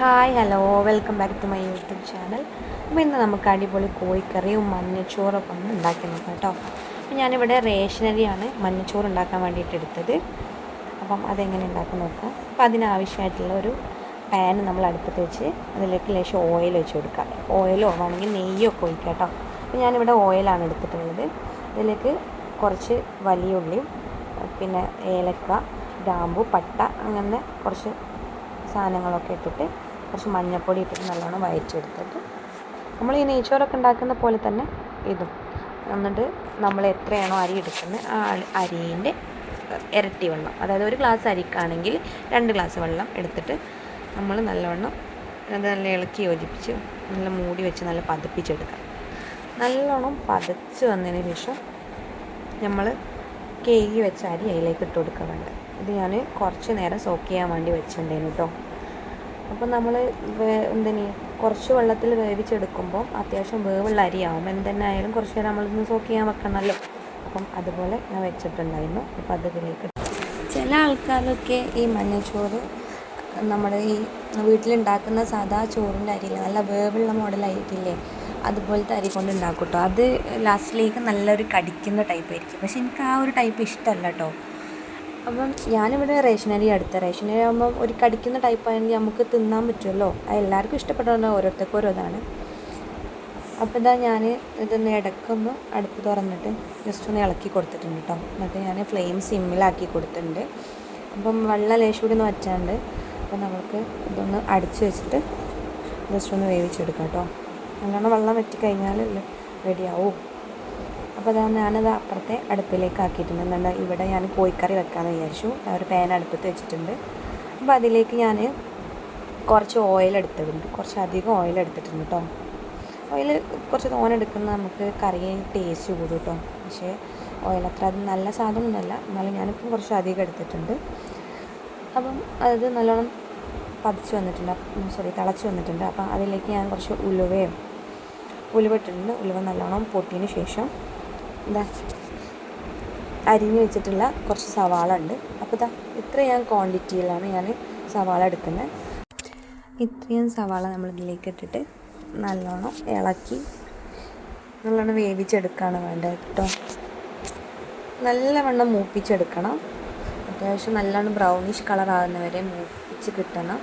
Hi hello welcome back to my YouTube channel. അപ്പോൾ ഇന്ന് നമുക്ക് അടിപൊളി കോഴിക്കറിയും മഞ്ഞച്ചോറൊക്കെ ഒന്ന് ഉണ്ടാക്കി നോക്കാം കേട്ടോ. അപ്പോൾ ഞാനിവിടെ റേഷനരിയാണ് മഞ്ഞച്ചോറ് ഉണ്ടാക്കാൻ വേണ്ടിയിട്ട് എടുത്തത്. അപ്പം അതെങ്ങനെ ഉണ്ടാക്കാൻ നോക്കാം. അപ്പോൾ അതിനാവശ്യമായിട്ടുള്ള ഒരു പാൻ നമ്മൾ അടുപ്പത്ത് വെച്ച് അതിലേക്ക് ലേശം ഓയിൽ വെച്ച് കൊടുക്കാം. ഓയിലോ വേണമെങ്കിൽ നെയ്യോ ഒക്കെ ഒഴിക്കാം കേട്ടോ. അപ്പോൾ ഞാനിവിടെ ഓയിലാണ് എടുത്തിട്ടുള്ളത്. അതിലേക്ക് കുറച്ച് വലിയ ഉള്ളിയും പിന്നെ ഏലക്ക ഗ്രാമ്പു പട്ട അങ്ങനെ കുറച്ച് സാധനങ്ങളൊക്കെ ഇട്ടിട്ട് കുറച്ച് മഞ്ഞൾപ്പൊടി ഇട്ടിട്ട് നല്ലോണം വയറ്റിയെടുത്തിട്ട് നമ്മൾ ഈ നെയ്ച്ചോറൊക്കെ ഉണ്ടാക്കുന്ന പോലെ തന്നെ ഇതും എന്നിട്ട് നമ്മൾ എത്രയാണോ അരി എടുക്കുന്നത് ആ അരിന്റെ ഇരട്ടി വെള്ളം അതായത് ഒരു ഗ്ലാസ് അരിക്കാണെങ്കിൽ രണ്ട് ഗ്ലാസ് വെള്ളം എടുത്തിട്ട് നമ്മൾ നല്ലവണ്ണം അത് നല്ല ഇളക്കി യോജിപ്പിച്ച് നല്ല മൂടി വെച്ച് നല്ല പതപ്പിച്ചെടുക്കാം. നല്ലോണം പതച്ച് വന്നതിന് ശേഷം നമ്മൾ കേകി വെച്ച അരി അതിലേക്ക് ഇട്ട് കൊടുക്കുക വേണ്ട. ഇത് ഞാൻ കുറച്ച് നേരം സോക്ക് ചെയ്യാൻ വേണ്ടി വെച്ചിട്ടുണ്ടായിരുന്നു കേട്ടോ. അപ്പം നമ്മൾ എന്തിന് കുറച്ച് വെള്ളത്തിൽ വേവിച്ചെടുക്കുമ്പോൾ അത്യാവശ്യം വേവുള്ള അരിയാവും. എന്തെന്നെ ആയാലും കുറച്ച് നേരം നമ്മളിന്ന് സോക്ക് ചെയ്യാൻ വെക്കണമല്ലോ അപ്പം അതുപോലെ ഞാൻ വെച്ചിട്ടുണ്ടായിരുന്നു. അപ്പം അതിലേക്ക് ചില ആൾക്കാരൊക്കെ ഈ മഞ്ഞച്ചോറ് നമ്മുടെ ഈ വീട്ടിലുണ്ടാക്കുന്ന സാധാ ചോറിന്റെ അരി നല്ല വേവുള്ള മോഡലായിട്ടില്ലേ അതുപോലത്തെ അരി കൊണ്ട് ഉണ്ടാക്കും കേട്ടോ അത് ലാസ്റ്റിലേക്ക് നല്ലൊരു കടിക്കുന്ന ടൈപ്പ് ആയിരിക്കും. പക്ഷെ എനിക്ക് ആ ഒരു ടൈപ്പ് ഇഷ്ടമല്ല കേട്ടോ അപ്പം ഞാനിവിടെ റേഷനരി അടുത്ത റേഷനറി ആകുമ്പോൾ ഒരു കടിക്കുന്ന ടൈപ്പ് ആണെങ്കിൽ നമുക്ക് തിന്നാൻ പറ്റുമല്ലോ. അത് എല്ലാവർക്കും ഇഷ്ടപ്പെട്ടല്ലോ ഓരോരുത്തർക്കും ഓരോതാണ്. അപ്പോൾ ഇതാ ഞാൻ ഇതൊന്ന് ഇടയ്ക്കൊന്ന് അടുപ്പ് തുറന്നിട്ട് ജസ്റ്റ് ഒന്ന് ഇളക്കി കൊടുത്തിട്ടുണ്ട് കേട്ടോ എന്നിട്ട് ഞാൻ ഫ്ലെയിം സിമ്മിലാക്കി കൊടുത്തിട്ടുണ്ട്. അപ്പം വെള്ളം ലേശം കൂടി ഒന്ന് വച്ചാണ്ട് അപ്പം നമുക്ക് ഇതൊന്ന് അടിച്ച് വെച്ചിട്ട് ജസ്റ്റ് ഒന്ന് വേവിച്ചെടുക്കാം കേട്ടോ നല്ലോണം വെള്ളം വെറ്റി കഴിഞ്ഞാൽ റെഡിയാവും അപ്പോൾ അതാ ഞാനത് അപ്പുറത്തെ അടുപ്പിലേക്ക് ആക്കിയിട്ടുണ്ട്. ഇവിടെ ഞാൻ കോഴിക്കറി വെക്കാമെന്ന് വിചാരിച്ചു. ഒരു പാൻ അടുപ്പത്ത് വെച്ചിട്ടുണ്ട്. അപ്പോൾ അതിലേക്ക് ഞാൻ കുറച്ച് ഓയിൽ എടുത്തിട്ടുണ്ട്. കുറച്ച് അധികം ഓയിൽ എടുത്തിട്ടുണ്ട് കേട്ടോ ഓയിൽ കുറച്ച് തോന എടുക്കുന്ന നമുക്ക് കറി ടേസ്റ്റ് കൂടും കേട്ടോ പക്ഷേ ഓയിൽ അത്ര അത് നല്ല സാധനമൊന്നുമല്ല. എന്നാലും ഞാനിപ്പം കുറച്ച് അധികം എടുത്തിട്ടുണ്ട്. അപ്പം അത് നല്ലോണം പതിച്ച് വന്നിട്ടുണ്ട്. സോറി തിളച്ച് വന്നിട്ടുണ്ട്. അപ്പം അതിലേക്ക് ഞാൻ കുറച്ച് ഉലുവയും ഉലുവ ഇട്ടിട്ടുണ്ട്. ഉലുവ നല്ലോണം പൊട്ടിയതിന് ശേഷം എന്താ അരിഞ്ഞ് വെച്ചിട്ടുള്ള കുറച്ച് സവാള ഉണ്ട് അപ്പോൾ ഇതാ ഇത്ര ഞാൻ ക്വാണ്ടിറ്റിയിലാണ് ഞാൻ സവാള എടുക്കുന്നത് ഇത്രയും സവാള നമ്മൾ ഇതിലേക്ക് ഇട്ടിട്ട് നല്ലോണം ഇളക്കി നല്ലോണം വേവിച്ചെടുക്കുകയാണ് വേണ്ടത് കേട്ടോ. നല്ലവണ്ണം മൂപ്പിച്ചെടുക്കണം. അത്യാവശ്യം നല്ലോണം ബ്രൗണിഷ് കളർ ആകുന്നവരെ മൂപ്പിച്ച് കിട്ടണം.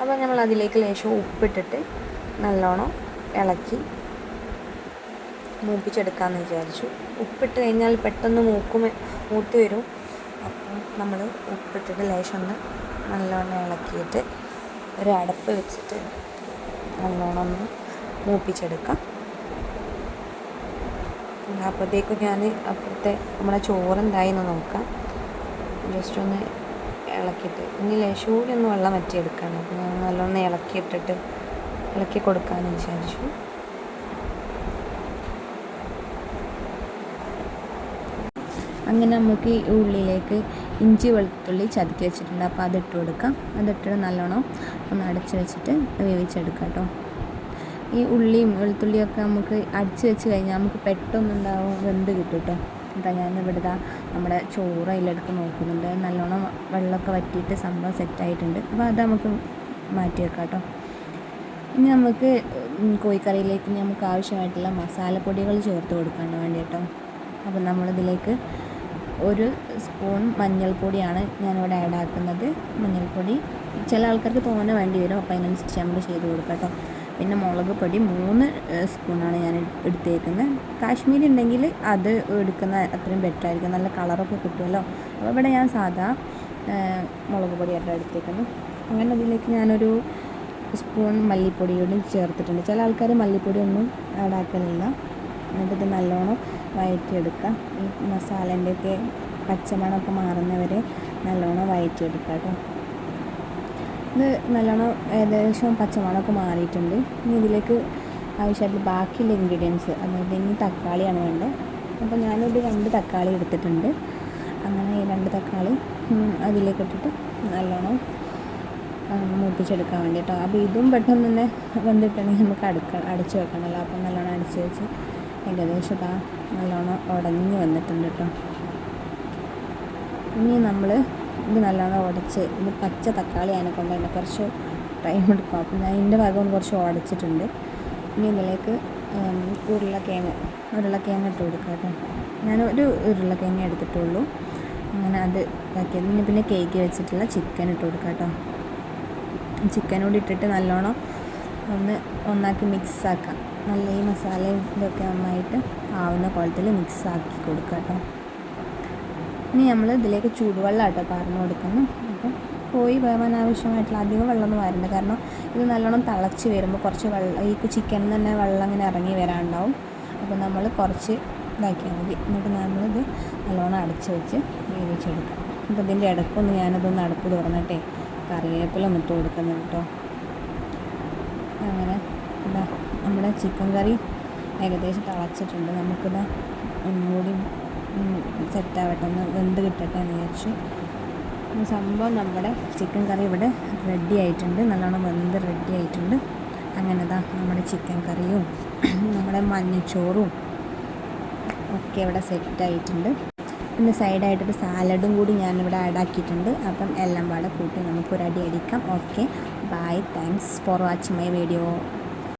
അപ്പോൾ നമ്മൾ അതിലേക്ക് ലേശം ഉപ്പിട്ടിട്ട് നല്ലോണം ഇളക്കി മൂപ്പിച്ചെടുക്കാമെന്ന് വിചാരിച്ചു. ഉപ്പിട്ട് കഴിഞ്ഞാൽ പെട്ടെന്ന് മൂക്കും മൂത്ത് വരും. അപ്പം നമ്മൾ ഉപ്പിട്ടിട്ട് ലേശം ഒന്ന് നല്ലോണം ഇളക്കിയിട്ട് ഒരു അടപ്പ് വെച്ചിട്ട് നല്ലോണം ഒന്ന് മൂപ്പിച്ചെടുക്കാം. അപ്പോഴത്തേക്കും ഞാൻ അപ്പുറത്തെ ചോറെന്തായി എന്ന് നോക്കാം. ജസ്റ്റ് ഒന്ന് ഇളക്കിയിട്ട് ഇനി ലേശം കൂടി ഒന്ന് വെള്ളം വറ്റിയെടുക്കാണ്. അപ്പോൾ ഞാൻ നല്ലോണം ഇളക്കിയിട്ടിട്ട് ഇളക്കി കൊടുക്കാമെന്ന് വിചാരിച്ചു. അങ്ങനെ നമുക്ക് ഈ ഉള്ളിലേക്ക് ഇഞ്ചി വെളുത്തുള്ളി ചതുക്കി വെച്ചിട്ടുണ്ട്. അപ്പോൾ അതിട്ട് കൊടുക്കാം. അതിട്ട് നല്ലോണം ഒന്ന് അടച്ച് വെച്ചിട്ട് വേവിച്ചെടുക്കാം കേട്ടോ. ഈ ഉള്ളിയും വെളുത്തുള്ളിയൊക്കെ നമുക്ക് അടിച്ച് വെച്ച് കഴിഞ്ഞാൽ നമുക്ക് പെട്ടെന്നുണ്ടാവും വെന്ത് കിട്ടും കേട്ടോ. എന്താ ഞാൻ ഇവിടെ നമ്മുടെ ചോറ് അതിലെടുത്ത് നോക്കുന്നുണ്ട്. നല്ലോണം വെള്ളമൊക്കെ വറ്റിയിട്ട് സംഭവം സെറ്റായിട്ടുണ്ട്. അപ്പോൾ അത് നമുക്ക് മാറ്റി വെക്കാം കേട്ടോ. ഇനി നമുക്ക് കോഴിക്കറിയിലേക്ക് നമുക്ക് ആവശ്യമായിട്ടുള്ള മസാലപ്പൊടികൾ ചേർത്ത് കൊടുക്കാൻ വേണ്ടി കേട്ടോ അപ്പോൾ നമ്മളിതിലേക്ക് ഒരു സ്പൂൺ മഞ്ഞൾപ്പൊടിയാണ് ഞാനിവിടെ ആഡ് ആക്കുന്നത്. മഞ്ഞൾപ്പൊടി ചില ആൾക്കാർക്ക് തോനെ വേണ്ടി വരും. അപ്പോൾ അതിനനുസരിച്ച് നമ്മൾ ചെയ്ത് കൊടുക്കാം കേട്ടോ പിന്നെ മുളക് പൊടി മൂന്ന് സ്പൂണാണ് ഞാൻ എടുത്തേക്കുന്നത് കാശ്മീരി ഉണ്ടെങ്കിൽ അത് എടുക്കുന്ന അത്രയും ബെറ്റർ ആയിരിക്കും. നല്ല കളറൊക്കെ കിട്ടുമല്ലോ അപ്പോൾ ഇവിടെ ഞാൻ സാധാ മുളക് പൊടിയായിട്ട് എടുത്തേക്കുന്നു. അങ്ങനെ അതിലേക്ക് ഞാനൊരു സ്പൂൺ മല്ലിപ്പൊടിയോടും ചേർത്തിട്ടുണ്ട്. ചില ആൾക്കാർ മല്ലിപ്പൊടി ഒന്നും ആഡ് ആക്കലില്ല. എന്നിട്ട് ഇത് നല്ലോണം വഴറ്റിയെടുക്കുക ഈ മസാലേന്റെയൊക്കെ പച്ചമണമൊക്കെ മാറുന്നവരെ നല്ലോണം വഴറ്റിയെടുക്കുക കേട്ടോ. ഇത് നല്ലോണം ഏകദേശം പച്ചമണമൊക്കെ മാറിയിട്ടുണ്ട്. ഇനി ഇതിലേക്ക് ആവശ്യമായിട്ട് ബാക്കിയുള്ള ഇൻഗ്രീഡിയൻസ് അതായത് ഇനി തക്കാളിയാണ് വേണ്ടത്. അപ്പോൾ ഞാനൊരു രണ്ട് തക്കാളി എടുത്തിട്ടുണ്ട്. അങ്ങനെ ഈ രണ്ട് തക്കാളി അതിലേക്ക് ഇട്ടിട്ട് നല്ലോണം മൂപ്പിച്ചെടുക്കാൻ വേണ്ടിയിട്ടോ. അപ്പോൾ ഇതും പെട്ടെന്ന് തന്നെ വെന്തിട്ടുണ്ടെങ്കിൽ നമുക്ക് അടുക്ക അടച്ച് വെക്കണമല്ലോ. അപ്പം നല്ലോണം അടിച്ച് വെച്ച് ഏകദേശം ഇതാ നല്ലോണം ഉടഞ്ഞു വന്നിട്ടുണ്ട് കേട്ടോ. ഇനി നമ്മൾ ഇത് നല്ലോണം ഉടച്ച് ഇത് പച്ച തക്കാളി അതിനെ കൊണ്ട് തന്നെ കുറച്ച് ടൈം എടുക്കും. അപ്പം ഞാൻ എന്റെ ഭാഗം കുറച്ച് ഉടച്ചിട്ടുണ്ട്. ഇനി ഇതിലേക്ക് ഉരുളക്കിഴങ്ങ് ഉരുളക്കിഴങ്ങ് ഇട്ട് കൊടുക്കാം കേട്ടോ. ഞാൻ ഒരു ഉരുളക്കിഴങ്ങ് എടുത്തിട്ടുള്ളൂ. അങ്ങനെ അത് ഇതാക്കിയത് ഇനി പിന്നെ കേക്ക് വെച്ചിട്ടുള്ള ചിക്കൻ ഇട്ട് കൊടുക്കാം കേട്ടോ. ചിക്കനോട് ഇട്ടിട്ട് നല്ലോണം ഒന്ന് ഒന്നാക്കി മിക്സ് ആക്കാം. നല്ല ഈ മസാലയും ഇതൊക്കെ നന്നായിട്ട് ആവുന്ന കുളത്തിൽ മിക്സ് ആക്കി കൊടുക്കുക കേട്ടോ ഇനി നമ്മൾ ഇതിലേക്ക് ചൂടുവെള്ളം കേട്ടോ പറഞ്ഞു കൊടുക്കുന്നു. അപ്പം കോഴി വേവാൻ ആവശ്യമായിട്ടുള്ള അധികം വെള്ളമൊന്നും വരണ്ട. കാരണം ഇത് നല്ലോണം തിളച്ച് വരുമ്പോൾ കുറച്ച് വെള്ളം ഈ ചിക്കനിൽ തന്നെ വെള്ളം ഇങ്ങനെ ഇറങ്ങി വരാനുണ്ടാവും അപ്പോൾ നമ്മൾ കുറച്ച് ഇതാക്കിയാൽ മതി. എന്നിട്ട് നമ്മളിത് നല്ലോണം അടച്ച് വെച്ച് വേവിച്ചെടുക്കാം. അപ്പോൾ ഇതിന്റെ ഇടയ്ക്കൊന്ന് ഞാനതൊന്ന് അടുപ്പ് തുറന്നിട്ടേ കറിവേപ്പില കൊടുക്കുന്നു കേട്ടോ അങ്ങനെ ഇതാ. നമ്മുടെ ചിക്കൻ കറി ഏകദേശം തിളച്ചിട്ടുണ്ട്. നമുക്കിത് ഒന്നുകൂടി സെറ്റാവട്ടെ ഒന്ന് വെന്ത് കിട്ടട്ടെ എന്ന് വിചാരിച്ചു. സംഭവം നമ്മുടെ ചിക്കൻ കറി ഇവിടെ റെഡി ആയിട്ടുണ്ട്. നല്ലോണം വെന്ത് റെഡി ആയിട്ടുണ്ട്. അങ്ങനെ ഇതാ നമ്മുടെ ചിക്കൻ കറിയും നമ്മുടെ മഞ്ഞച്ചോറും ഒക്കെ ഇവിടെ സെറ്റ് ആയിട്ടുണ്ട്. പിന്നെ സൈഡായിട്ടൊരു സാലഡും കൂടി ഞാനിവിടെ ആഡ് ആക്കിയിട്ടുണ്ട്. അപ്പം എല്ലാം പാടെ കൂട്ടി നമുക്കൊരു അടി അടിക്കാം. Okay bye thanks for watching my video